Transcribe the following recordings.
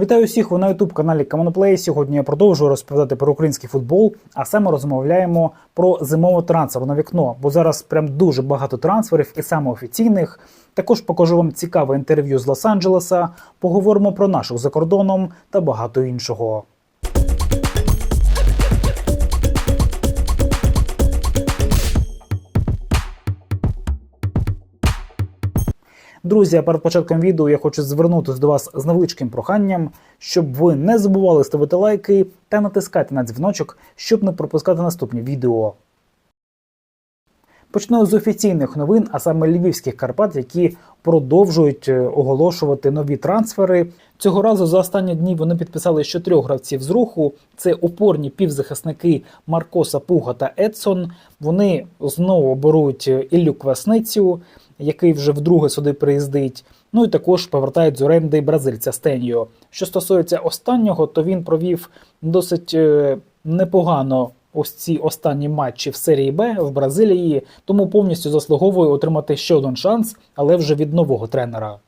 Вітаю всіх ви на youtube каналі Камоноплей. Сьогодні я продовжую розповідати про український футбол, а саме розмовляємо про зимове трансферне вікно, бо зараз прям дуже багато трансферів і саме офіційних. Також покажу вам цікаве інтерв'ю з Лос-Анджелеса, поговоримо про наших за кордоном та багато іншого. Друзі, а перед початком відео я хочу звернутися до вас з невеличким проханням, щоб ви не забували ставити лайки та натискати на дзвіночок, щоб не пропускати наступні відео. Почну з офіційних новин, а саме львівських Карпат, які продовжують е, оголошувати нові трансфери. Цього разу за останні дні вони підписали ще трьох гравців з руху. Це опорні півзахисники Маркоса Пуга та Едсон. Вони знову беруть е, Іллю Квасницю, який вже вдруге сюди приїздить. Ну і також повертають з оренди бразильця Стеньо. Що стосується останнього, то він провів досить е, непогано ось ці останні матчі в серії Б в Бразилії, тому повністю заслуговує отримати ще один шанс, але вже від нового тренера.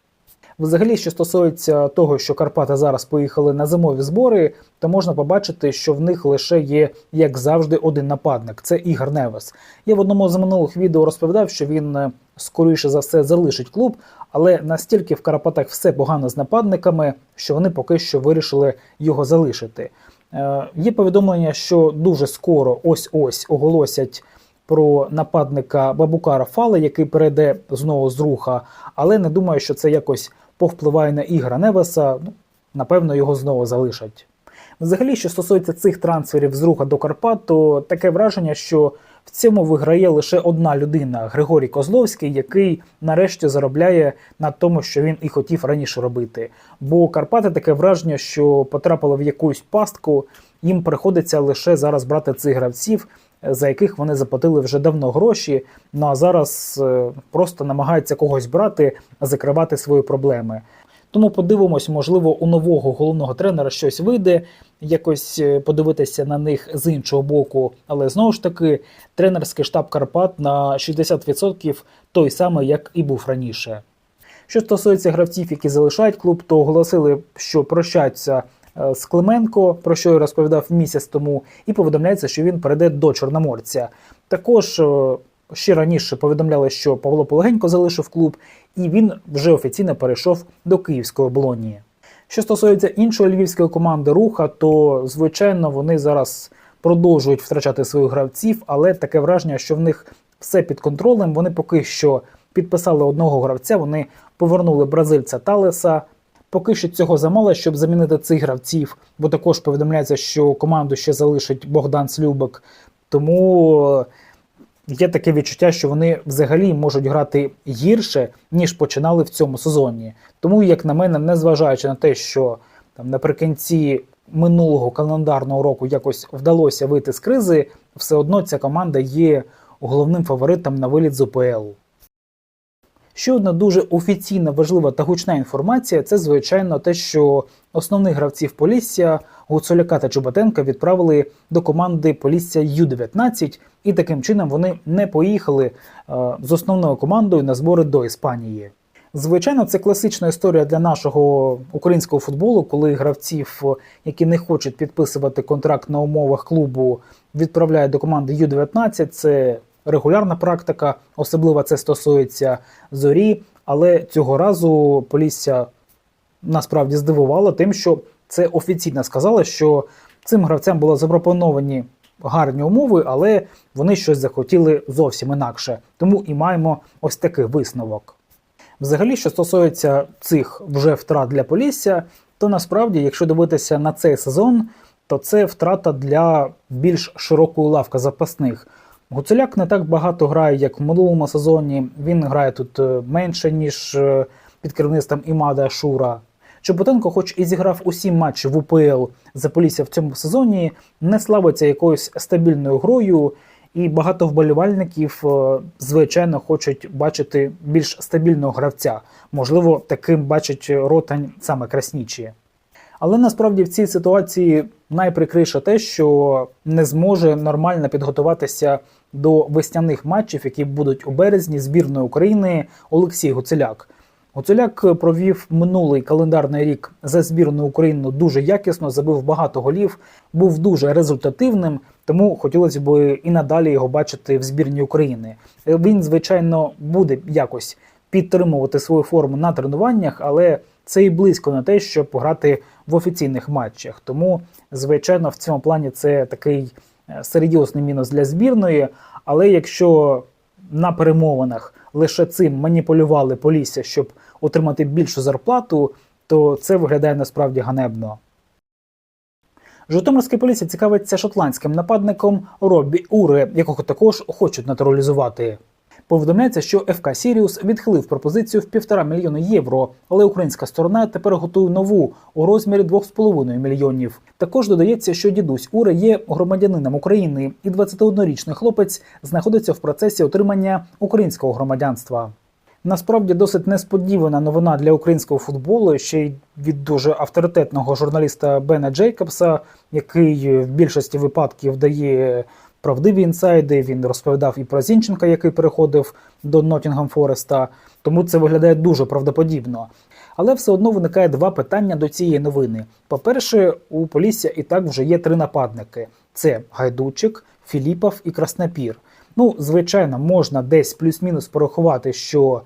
Взагалі, що стосується того, що Карпати зараз поїхали на зимові збори, то можна побачити, що в них лише є, як завжди, один нападник це Ігор Невес. Я в одному з минулих відео розповідав, що він е, скоріше за все залишить клуб, але настільки в Карпатах все погано з нападниками, що вони поки що вирішили його залишити. Е, Є повідомлення, що дуже скоро ось ось оголосять про нападника Бабукара Фали, який перейде знову з руха, але не думаю, що це якось повпливає на Ігра Невеса. Ну, напевно, його знову залишать. Взагалі, що стосується цих трансферів з руха до Карпат, то таке враження, що в цьому виграє лише одна людина Григорій Козловський, який нарешті заробляє на тому, що він і хотів раніше робити. Бо Карпати таке враження, що потрапили в якусь пастку, їм приходиться лише зараз брати цих гравців, за яких вони заплатили вже давно гроші. Ну а зараз е, просто намагаються когось брати, закривати свої проблеми. Тому подивимось, можливо, у нового головного тренера щось вийде, якось е, подивитися на них з іншого боку. Але знову ж таки, тренерський штаб Карпат на 60% той самий, як і був раніше. Що стосується гравців, які залишають клуб, то оголосили, що прощаються з Клименко, про що я розповідав місяць тому, і повідомляється, що він перейде до Чорноморця. Також е, ще раніше повідомляли, що Павло Полегенько залишив клуб, і він вже офіційно перейшов до Київської оболонії. Що стосується іншої львівської команди Руха, то звичайно вони зараз продовжують втрачати своїх гравців, але таке враження, що в них все під контролем. Вони поки що підписали одного гравця, вони повернули бразильця Талеса. Поки що цього замало, щоб замінити цих гравців, бо також повідомляється, що команду ще залишить Богдан Слюбик. Тому є таке відчуття, що вони взагалі можуть грати гірше, ніж починали в цьому сезоні. Тому, як на мене, незважаючи на те, що там наприкінці минулого календарного року якось вдалося вийти з кризи, все одно ця команда є головним фаворитом на виліт з УПЛ. Ще одна дуже офіційна, важлива та гучна інформація це, звичайно, те, що основних гравців Полісся Гуцуляка та Чубатенка відправили до команди Полісся Ю-19, і таким чином вони не поїхали е, з основною командою на збори до Іспанії. Звичайно, це класична історія для нашого українського футболу, коли гравців, які не хочуть підписувати контракт на умовах клубу, відправляють до команди Ю-19. Це регулярна практика, особливо це стосується зорі. Але цього разу Полісся насправді здивувало тим, що це офіційно сказали, що цим гравцям були запропоновані гарні умови, але вони щось захотіли зовсім інакше. Тому і маємо ось такий висновок. Взагалі, що стосується цих вже втрат для Полісся, то насправді, якщо дивитися на цей сезон, то це втрата для більш широкої лавки запасних. Гуцуляк не так багато грає, як в минулому сезоні. Він грає тут е, менше, ніж е, під керівництвом Імада Шура. Чоботенко, хоч і зіграв усі матчі в УПЛ за Полісся в цьому сезоні, не славиться якоюсь стабільною грою, і багато вболівальників, е, звичайно, хочуть бачити більш стабільного гравця. Можливо, таким бачить ротань саме краснічі. Але насправді в цій ситуації найприкрише те, що не зможе нормально підготуватися до весняних матчів, які будуть у березні збірної України Олексій Гуцеляк. Гуцуляк провів минулий календарний рік за збірну Україну дуже якісно, забив багато голів, був дуже результативним, тому хотілося б і надалі його бачити в збірні України. Він, звичайно, буде якось підтримувати свою форму на тренуваннях, але це і близько на те, щоб грати в офіційних матчах. Тому, звичайно, в цьому плані це такий серйозний мінус для збірної. Але якщо на перемовинах лише цим маніпулювали Полісся, щоб отримати більшу зарплату, то це виглядає насправді ганебно. Житомирська поліція цікавиться шотландським нападником Роббі Ури, якого також хочуть натуралізувати. Повідомляється, що ФК Сіріус відхилив пропозицію в півтора мільйона євро, але українська сторона тепер готує нову у розмірі 2,5 мільйонів. Також додається, що дідусь Уре є громадянином України, і 21-річний хлопець знаходиться в процесі отримання українського громадянства. Насправді досить несподівана новина для українського футболу, ще й від дуже авторитетного журналіста Бена Джейкобса, який в більшості випадків дає правдиві інсайди. Він розповідав і про Зінченка, який переходив до Ноттінгем Фореста. Тому це виглядає дуже правдоподібно. Але все одно виникає два питання до цієї новини. По-перше, у Полісся і так вже є три нападники: це Гайдучик, Філіпов і Краснопір. Ну, звичайно, можна десь плюс-мінус порахувати, що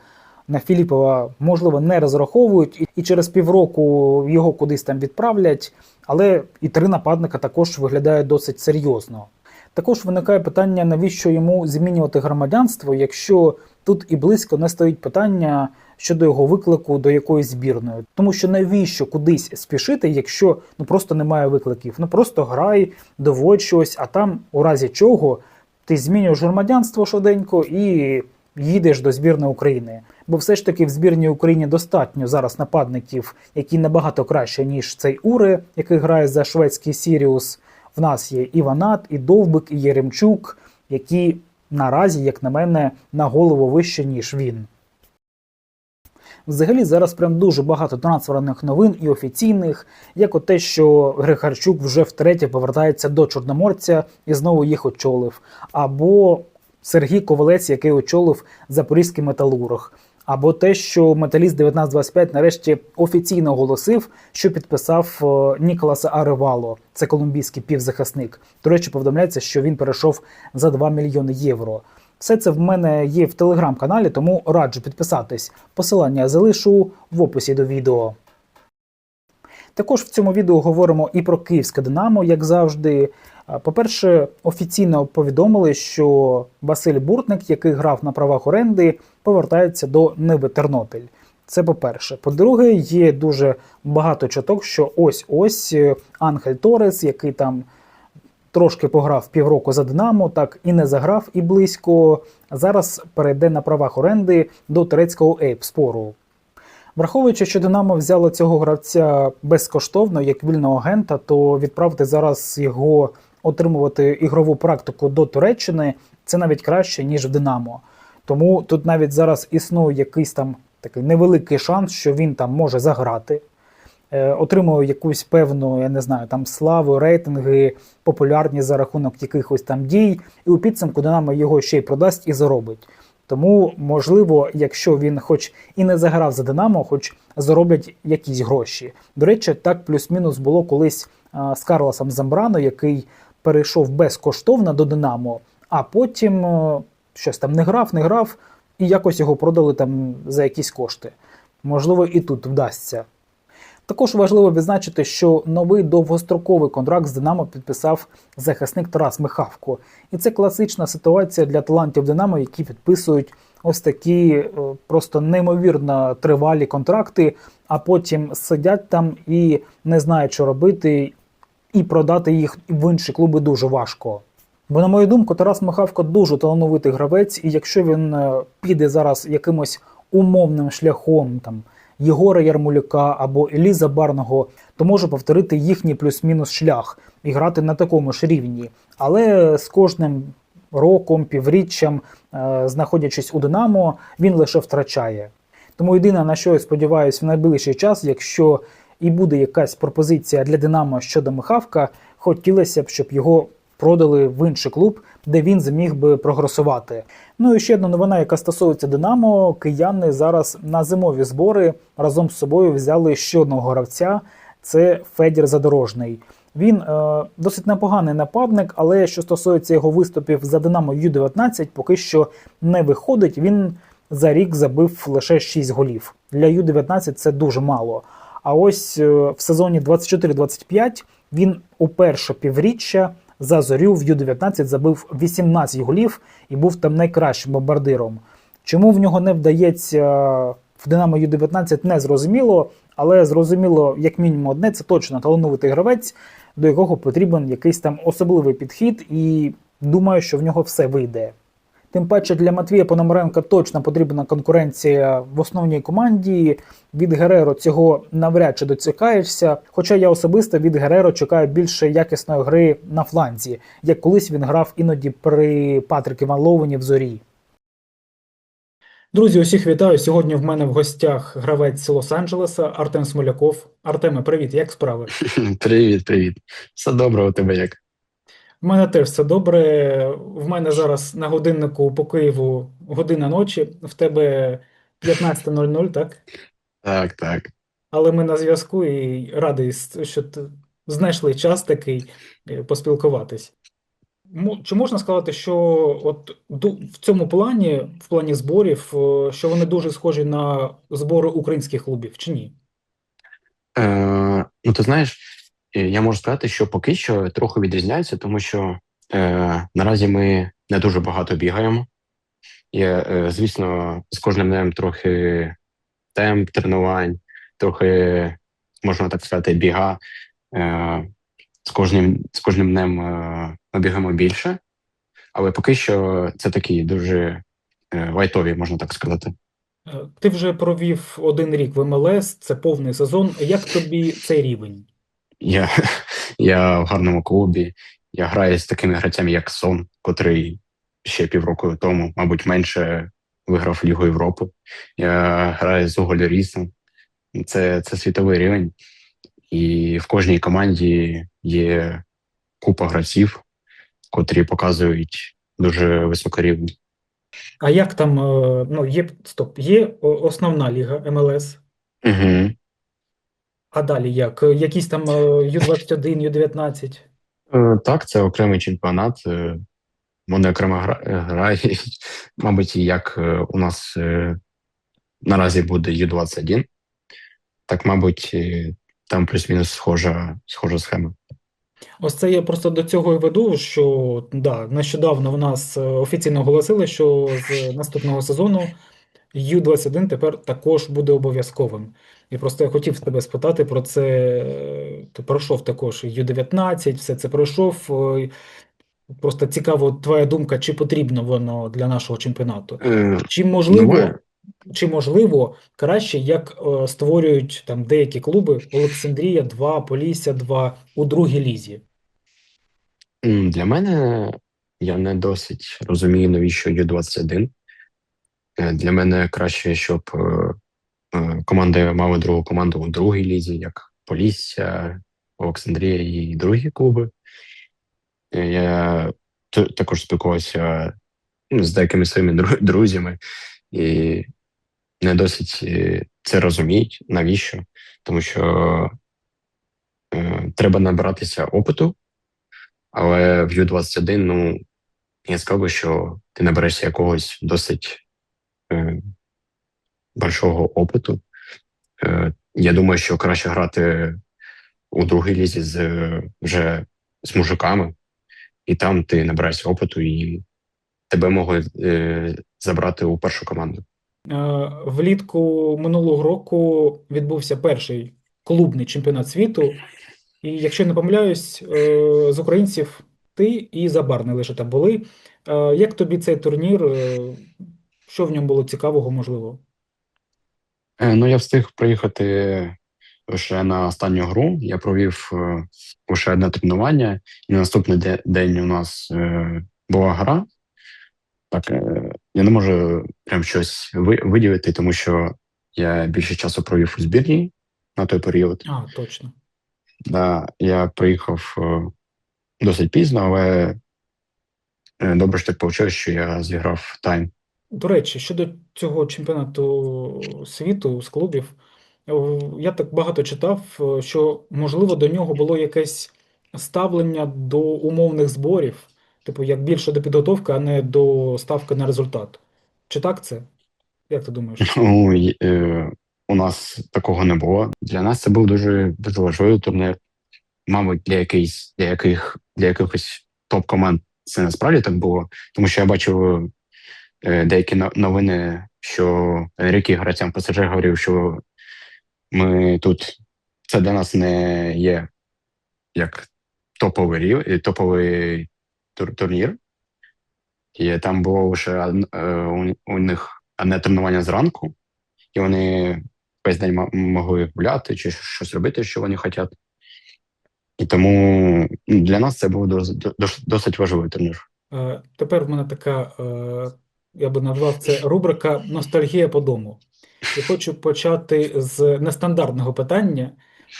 на Філіпова можливо не розраховують, і через півроку його кудись там відправлять. Але і три нападника також виглядає досить серйозно. Також виникає питання, навіщо йому змінювати громадянство, якщо тут і близько не стоїть питання щодо його виклику до якоїсь збірної. Тому що навіщо кудись спішити, якщо ну просто немає викликів? Ну просто грай, доводь щось, а там, у разі чого, ти змінюєш громадянство швиденько і їдеш до збірної України. Бо все ж таки в збірній Україні достатньо зараз нападників, які набагато краще, ніж цей Уре, який грає за шведський Сіріус. В нас є і Ванат, і Довбик, і Єремчук, які наразі, як на мене, на голову вище, ніж він. Взагалі зараз прям дуже багато трансферних новин і офіційних, як от те, що Григорчук вже втретє повертається до Чорноморця і знову їх очолив, або Сергій Ковалець, який очолив Запорізький металург, або те, що Металіст 1925 нарешті офіційно оголосив, що підписав е, Ніколаса Аревало, це колумбійський півзахисник. До речі, повідомляється, що він перейшов за 2 мільйони євро. Все це в мене є в телеграм-каналі, тому раджу підписатись. Посилання залишу в описі до відео. Також в цьому відео говоримо і про київське Динамо, як завжди. По-перше, офіційно повідомили, що Василь Буртник, який грав на правах оренди, повертається до Ниви Тернопіль. Це по-перше. По-друге, є дуже багато чуток, що ось-ось е, Анхель Торес, який там трошки пограв півроку за Динамо, так і не заграв і близько. Зараз перейде на правах оренди до турецького Ейпспору. Враховуючи, що Динамо взяло цього гравця безкоштовно як вільного агента, то відправити зараз його отримувати ігрову практику до Туреччини це навіть краще, ніж в Динамо. Тому тут навіть зараз існує якийсь там такий невеликий шанс, що він там може заграти, е, отримує якусь певну, я не знаю, там славу, рейтинги, популярність за рахунок якихось там дій, і у підсумку Динамо його ще й продасть і заробить. Тому, можливо, якщо він хоч і не заграв за Динамо, хоч зароблять якісь гроші. До речі, так плюс-мінус було колись а, з Карлосом Замбрано, який перейшов безкоштовно до Динамо, а потім е, щось там не грав, не грав, і якось його продали там за якісь кошти. Можливо, і тут вдасться. Також важливо відзначити, що новий довгостроковий контракт з Динамо підписав захисник Тарас Михавко. І це класична ситуація для талантів Динамо, які підписують ось такі е, просто неймовірно тривалі контракти, а потім сидять там і не знають, що робити, і продати їх в інші клуби дуже важко. Бо, на мою думку, Тарас Михавко дуже талановитий гравець, і якщо він е, піде зараз якимось умовним шляхом там. Єгора Ярмолюка або Еліза Барного, то може повторити їхній плюс-мінус шлях і грати на такому ж рівні. Але з кожним роком, півріччям, е, знаходячись у Динамо, він лише втрачає. Тому єдине, на що я сподіваюся в найближчий час, якщо і буде якась пропозиція для Динамо щодо Михавка, хотілося б, щоб його продали в інший клуб, де він зміг би прогресувати. Ну і ще одна новина, яка стосується Динамо. Кияни зараз на зимові збори разом з собою взяли ще одного гравця. Це Федір Задорожний. Він е, досить непоганий нападник, але що стосується його виступів за Динамо Ю-19, поки що не виходить. Він за рік забив лише 6 голів. Для Ю-19 це дуже мало. А ось е, в сезоні 24-25 він у перше півріччя за зорю в Ю-19 забив 18 голів і був там найкращим бомбардиром. Чому в нього не вдається в Динамо Ю-19 не зрозуміло, але зрозуміло, як мінімум, одне це точно талановитий гравець, до якого потрібен якийсь там особливий підхід, і думаю, що в нього все вийде. Тим паче для Матвія Пономаренка точно потрібна конкуренція в основній команді. Від Гереро цього навряд чи доцікаєшся. Хоча я особисто від Гереро чекаю більше якісної гри на фланзі, як колись він грав іноді при Патріки Ван Лоуені в зорі. Друзі, усіх вітаю. Сьогодні в мене в гостях гравець Лос-Анджелеса Артем Смоляков. Артеме, привіт, як справи? Привіт, привіт. Все добре у тебе як? В мене теж все добре. В мене зараз на годиннику по Києву година ночі, в тебе 15.00, так? Так, так. Але ми на зв'язку і радий, що ти знайшли час такий е, поспілкуватись. Чи можна сказати, що от в цьому плані, в плані зборів, е, що вони дуже схожі на збори українських клубів, чи ні? Е, ну, ти знаєш, я можу сказати, що поки що трохи відрізняються, тому що е, наразі ми не дуже багато бігаємо. Є, е, звісно, з кожним днем трохи темп тренувань, трохи, можна так сказати, біга. Е, з кожним, з кожним днем е, ми бігаємо більше, але поки що це такі дуже е, лайтові, можна так сказати. Е, Ти вже провів один рік в МЛС, це повний сезон. Як тобі цей рівень? Я, я в гарному клубі. Я граю з такими гравцями, як Сон, котрий ще півроку тому, мабуть, менше виграв Лігу Європи. Я граю з Уголь Рісом. Це, це світовий рівень. І в кожній команді є купа гравців, котрі показують дуже високий рівень. А як там, е, ну, є, стоп, є основна ліга МЛС, Угу. А далі як? Е, Якісь там е, Ю-21, Ю-19? Е, Так, це окремий чемпіонат. е, Вони окремо гра- е, грають, мабуть, як е, у нас е, наразі буде Ю-21, так, мабуть, е, там плюс-мінус схожа, схожа схема. Ось це я просто до цього і веду, що да, нещодавно в нас е, офіційно оголосили, що з наступного сезону Ю-21 тепер також буде обов'язковим. І просто я хотів тебе спитати про це. Ти пройшов також Ю-19, все це пройшов. е, Просто цікаво твоя думка, чи потрібно воно для нашого чемпіонату? Е, Чи можливо, чи можливо краще, як е, створюють там деякі клуби Олександрія 2, Полісся 2 у другій лізі? Для мене я не досить розумію, навіщо Ю-21. Е, Для мене краще, щоб команди мали другу команду у другій лізі, як Полісся, Олександрія і другі клуби. Е, Я також спілкувався ну, з деякими своїми друзями і не досить е, це розуміють, навіщо? Тому що е, треба набиратися опиту, але в Ю-21, ну, я сказав би, що ти наберешся якогось досить е, большого опиту. Е, я думаю, що краще грати у другій лізі з вже з мужиками, і там ти набираєшся опиту, і тебе можуть е, забрати у першу команду. Е, Влітку минулого року відбувся перший клубний чемпіонат світу. І якщо не помиляюсь, з українців ти і Забарний лише там були. Як тобі цей турнір? Що в ньому було цікавого, можливо? Е, Ну, я встиг приїхати лише на останню гру. Я провів е, лише одне тренування, і на наступний день у нас е, була гра. Так, е, я не можу прям щось виділити, тому що я більше часу провів у збірній на той період. А, точно. Да, я приїхав досить пізно, але добре ж так вийшло, що я зіграв тайм. До речі, щодо цього чемпіонату світу з клубів, я так багато читав, е, що можливо до нього було якесь ставлення до умовних зборів, типу, як більше до підготовки, а не до ставки на результат. Чи так це? Як ти думаєш? Ну, е, у нас такого не було. Для нас це був дуже, дуже важливий турнір. Мабуть, для якийсь, для яких, для якихось топ-команд це насправді так було. Тому що я бачив е, деякі новини, що Енрікі гравцям ПСЖ говорив, що ми тут це для нас не є як топовий рів, топовий тур, турнір. І там було лише е, у, у них одне тренування зранку, і вони весь день могли гуляти чи щось робити, що вони хочуть. І тому для нас це був дос- дос- досить важливий турнір. Е, Тепер в мене така, е, я би назвав це рубрика Ностальгія по дому. І хочу почати з нестандартного питання.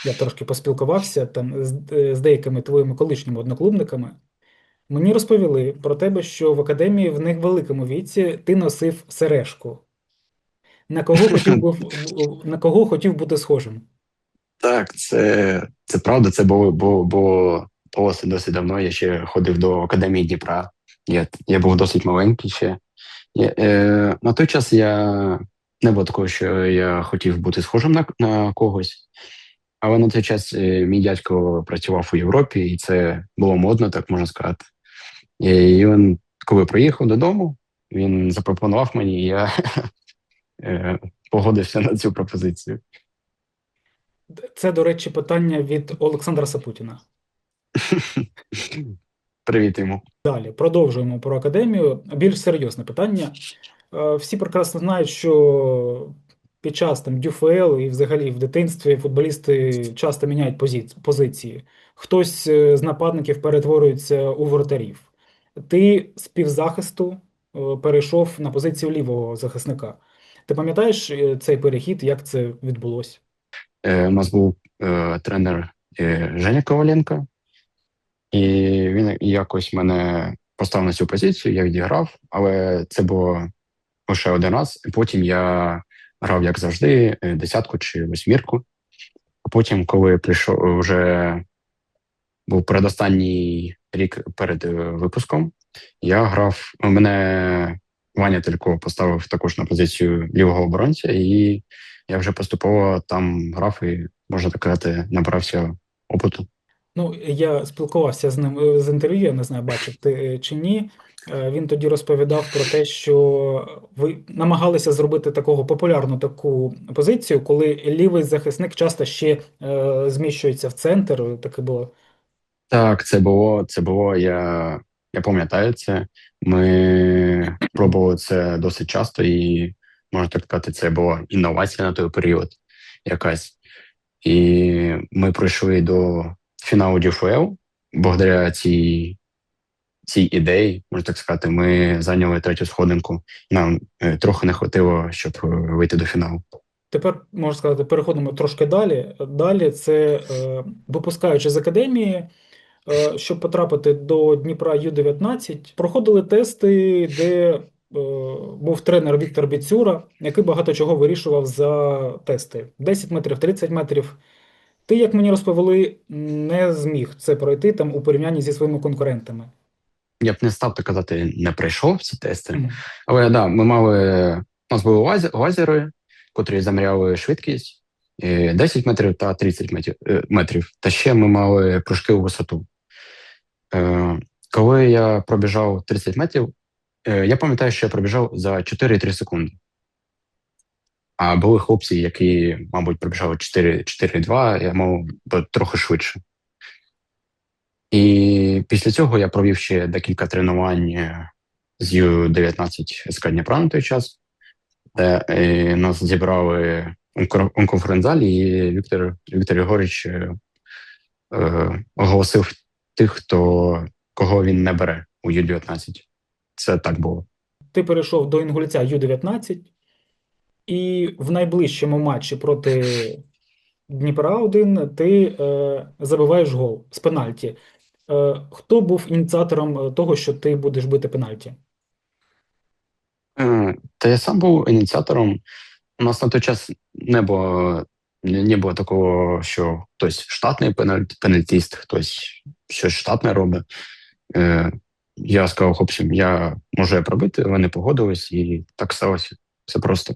Я трошки поспілкувався там з, е, з деякими твоїми колишніми одноклубниками. Мені розповіли про тебе, що в академії в них великому віці ти носив сережку. На кого хотів був, на кого хотів бути схожим? Так, це, це правда, це було, було, було, було досить давно. Я ще ходив до Академії Дніпра. Я, я був досить маленький ще. Я, е, на той час я не було такого, що я хотів бути схожим на, на когось. Але на той час е, мій дядько працював у Європі, і це було модно, так можна сказати. І він, коли приїхав додому, він запропонував мені, і я е, погодився на цю пропозицію. Це, до речі, питання від Олександра Сапутіна. Привіт йому. Далі продовжуємо про академію. Більш серйозне питання. Е, Всі прекрасно знають, що під час там ДЮФЛ і взагалі в дитинстві футболісти часто міняють позиці- позиції. Хтось е, з нападників перетворюється у воротарів. Ти з півзахисту е, перейшов на позицію лівого захисника. Ти пам'ятаєш цей перехід, як це відбулося? У нас був е, тренер е, Женя Коваленко, і він якось мене поставив на цю позицію, я відіграв, але це було лише один раз. Потім я грав, як завжди, е, десятку чи восьмірку. А потім, коли прийшов вже був передостанній рік перед е, випуском, я грав. Мене Ваня Телько поставив також на позицію лівого оборонця, і я вже поступово там грав і, можна так казати, набрався опиту. Ну, я спілкувався з ним з інтерв'ю, я не знаю, бачив ти е, чи ні. Е, Він тоді розповідав про те, що ви намагалися зробити такого популярну таку позицію, коли лівий захисник часто ще е, зміщується в центр. Таке було. Так, це було, це було, я, я пам'ятаю це. Ми пробували це досить часто, і можна так сказати, це була інновація на той період якась. І ми пройшли до фіналу ДЮФЛ. Благодаря цій, цій ідеї, можна так сказати, ми зайняли третю сходинку. Нам е, трохи не хватило, щоб е, вийти до фіналу. Тепер можна сказати, переходимо трошки далі. Далі це е, випускаючи з академії, е, щоб потрапити до Дніпра Ю-19, проходили тести, де е, був тренер Віктор Біцюра, який багато чого вирішував за тести: 10 метрів, 30 метрів. Ти, як мені розповіли, не зміг це пройти там у порівнянні зі своїми конкурентами. Я б не став так казати, не пройшов ці тести. Мгм. Але да, ми мали. У нас були лазер, лазери, котрі заміряли швидкість е, 10 метрів та 30 метрів. е. Та ще ми мали прыжки у висоту. Е, Коли я пробіжав 30 метрів, е, я пам'ятаю, що я пробіжав за 4,3 секунди. А були хлопці, які, мабуть, пробіжали 4 4,2, я мав трохи швидше. І після цього я провів ще декілька тренувань е, з Ю-19 СК Дніпра на той час, де е, нас зібрали у конференц-залі, і Віктор, Віктор Єгорович е, е, оголосив тих, хто, кого він не бере у Ю-19. Це так було. Ти перейшов до Інгульця Ю-19, і в найближчому матчі проти Дніпра 1 ти е, забиваєш гол з пенальті. Е, Хто був ініціатором того, що ти будеш бити пенальті? Е, Та я сам був ініціатором. У нас на той час не було, не було такого, що хтось штатний пенальт- пенальтист, хтось щось штатне робить. Е, Я сказав хлопцям, я можу я пробити, вони погодились, і так сталося. Все просто.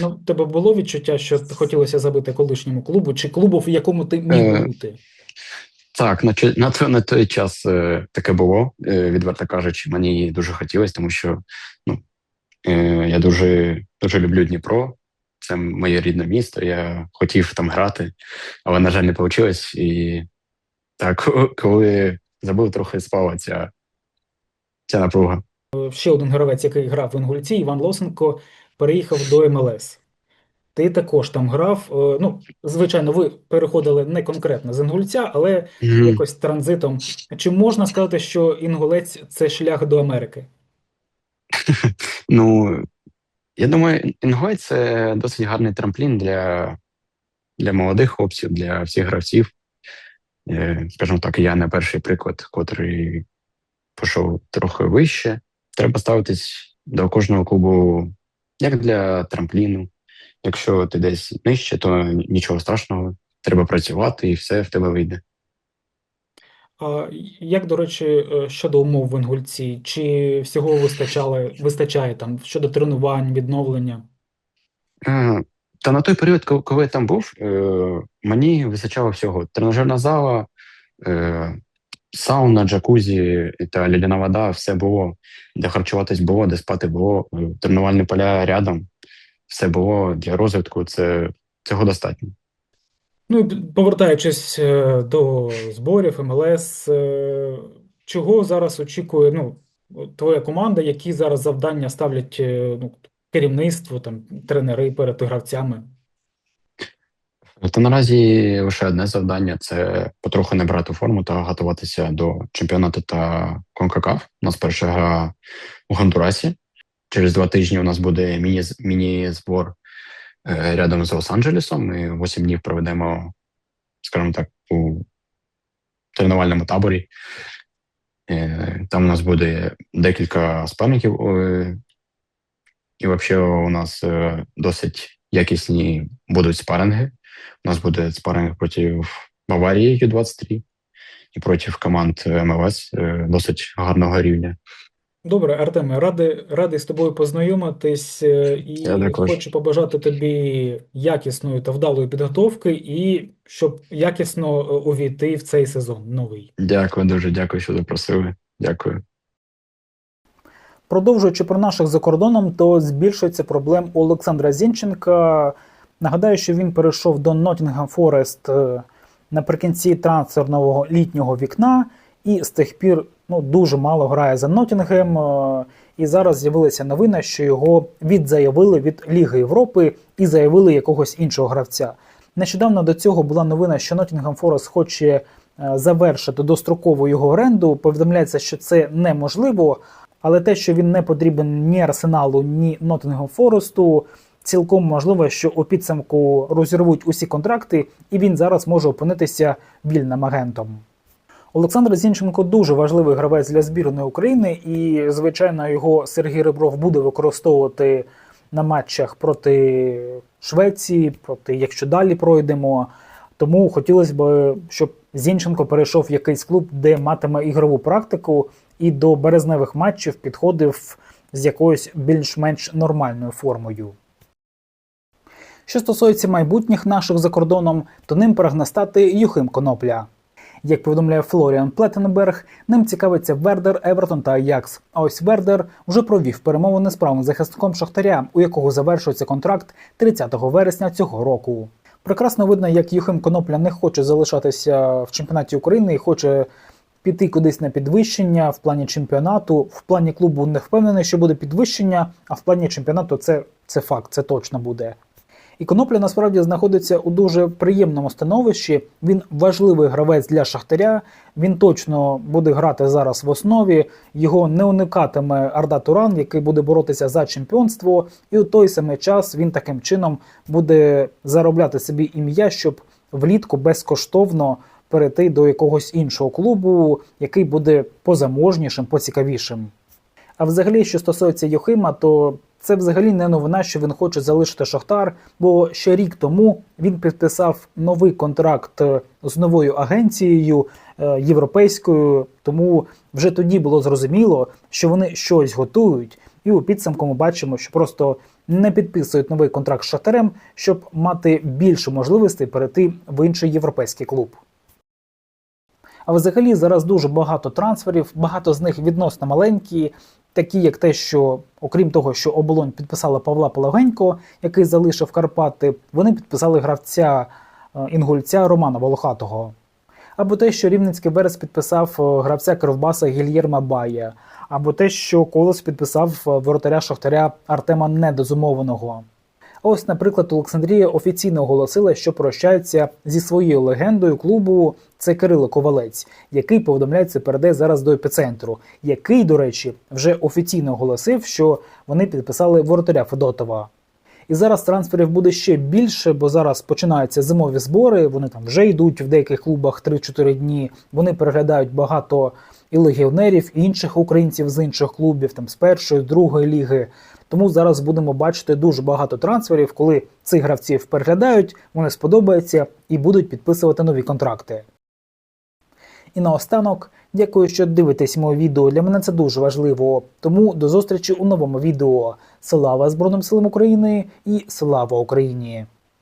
Ну, тебе було відчуття, що хотілося забити колишньому клубу, чи клубу, в якому ти міг Е, бути? Так, на, на, на той час е, таке було, е, відверто кажучи, мені дуже хотілося, тому що ну, е, я дуже, дуже люблю Дніпро. Це моє рідне місто. Я хотів там грати, але, на жаль, не вийшло. І так, коли забив, трохи спала ця, ця напруга. Ще один гравець, який грав в Інгульці, Іван Лосенко, переїхав до МЛС. Ти також там грав. Е, Ну, звичайно, ви переходили не конкретно з Інгульця, але Мгм. якось транзитом. Чи можна сказати, що інгулець це шлях до Америки? Ну, я думаю, Інгой це досить гарний трамплін для, для молодих хлопців, для всіх гравців. Е, Скажімо так, я не перший приклад, котрий пішов трохи вище. Треба ставитись до кожного клубу як для трампліну. Якщо ти десь нижче, то нічого страшного. Треба працювати і все в тебе вийде. А як, до речі, е, щодо умов в Інгульці? Чи всього вистачало, вистачає там щодо тренувань, відновлення? Е, Та на той період, коли я там був, е, мені вистачало всього. Тренажерна зала, сауна, джакузі та лідяна вода, все було. Де харчуватись було, де спати було, е, тренувальні поля рядом. Все було для розвитку. Це цього достатньо. Ну, повертаючись е, до зборів МЛС, е, чого зараз очікує ну, твоя команда, які зараз завдання ставлять ну, керівництво, там, тренери перед гравцями? Та наразі лише одне завдання це потроху набрати форму та готуватися до чемпіонату та Конкакаф. У нас перша гра у Гондурасі. Через два тижні у нас буде міні, міні-збор е, рядом з Лос-Анджелесом. Ми 8 днів проведемо, скажімо так, у тренувальному таборі. Е, Там у нас буде декілька спарників. е, І взагалі у нас досить якісні будуть спаринги. У нас буде спаринг проти Баварії Ю-23 і проти команд МЛС е, досить гарного рівня. Добре, Артеме, радий, радий з тобою познайомитись е, і хочу побажати тобі якісної та вдалої підготовки і щоб якісно е, увійти в цей сезон новий. Дякую, дуже дякую, що запросили. Дякую. Продовжуючи про наших за кордоном, то збільшується проблем Олександра Зінченка. Нагадаю, що він перейшов до Nottingham Forest е, наприкінці трансферного літнього вікна, і з тих пір ну, дуже мало грає за Ноттінгем. І зараз з'явилася новина, що його відзаявили від Ліги Європи і заявили якогось іншого гравця. Нещодавно до цього була новина, що Nottingham Forest хоче е, завершити дострокову його оренду. Повідомляється, що це неможливо. Але те, що він не потрібен ні Арсеналу, ні Ноттингем Форесту, цілком можливо, що у підсумку розірвуть усі контракти, і він зараз може опинитися вільним агентом. Олександр Зінченко дуже важливий гравець для збірної України, і, звичайно, його Сергій Ребров буде використовувати на матчах проти Швеції, проти якщо далі пройдемо. Тому хотілося б, щоб Зінченко перейшов в якийсь клуб, де матиме ігрову практику, і до березневих матчів підходив з якоюсь більш-менш нормальною формою. Що стосується майбутніх наших за кордоном, то ним прагне стати Юхим Конопля. Як повідомляє Флоріан Плеттенберг, ним цікавиться Вердер, Евертон та Аякс. А ось Вердер вже провів перемовини з правим захисником Шахтаря, у якого завершується контракт 30 вересня цього року. Прекрасно видно, як Юхим Конопля не хоче залишатися в чемпіонаті України і хоче піти кудись на підвищення в плані чемпіонату. В плані клубу не впевнений, що буде підвищення, а в плані чемпіонату це, це факт, це точно буде. І Конопля насправді знаходиться у дуже приємному становищі. Він важливий гравець для Шахтаря. Він точно буде грати зараз в основі. Його не уникатиме Арда Туран, який буде боротися за чемпіонство. І у той самий час він таким чином буде заробляти собі ім'я, щоб влітку безкоштовно перейти до якогось іншого клубу, який буде позаможнішим, поцікавішим. А взагалі, що стосується Йохима, то це взагалі не новина, що він хоче залишити Шахтар, бо ще рік тому він підписав новий контракт е, з новою агенцією е, європейською. Тому вже тоді було зрозуміло, що вони щось готують, і у підсумку ми бачимо, що просто не підписують новий контракт з Шахтарем, щоб мати більше можливостей перейти в інший європейський клуб. А взагалі зараз дуже багато трансферів, багато з них відносно маленькі, такі як те, що окрім того, що оболонь підписала Павла Пологенько, який залишив Карпати, вони підписали гравця е, інгульця Романа Волохатого. Або те, що Рівненський Верес підписав е, гравця Кривбаса Гільєрма Бая, або те, що Колос підписав е, воротаря Шахтаря Артема Недозумованого. Ось, наприклад, Олександрія офіційно оголосила, що прощаються зі своєю легендою клубу. Це Кирило Ковалець, який повідомляється перейде зараз до епіцентру, який, до речі, вже офіційно оголосив, що вони підписали воротаря Федотова. І зараз трансферів буде ще більше, бо зараз починаються зимові збори. Вони там вже йдуть в деяких клубах 3-4 дні. Вони переглядають багато і легіонерів, і інших українців з інших клубів, там з першої, другої ліги. Тому зараз будемо бачити дуже багато трансферів, коли цих гравців переглядають, вони сподобаються і будуть підписувати нові контракти. І наостанок, дякую, що дивитесь моє відео. Для мене це дуже важливо. Тому до зустрічі у новому відео. Слава Збройним силам України і слава Україні!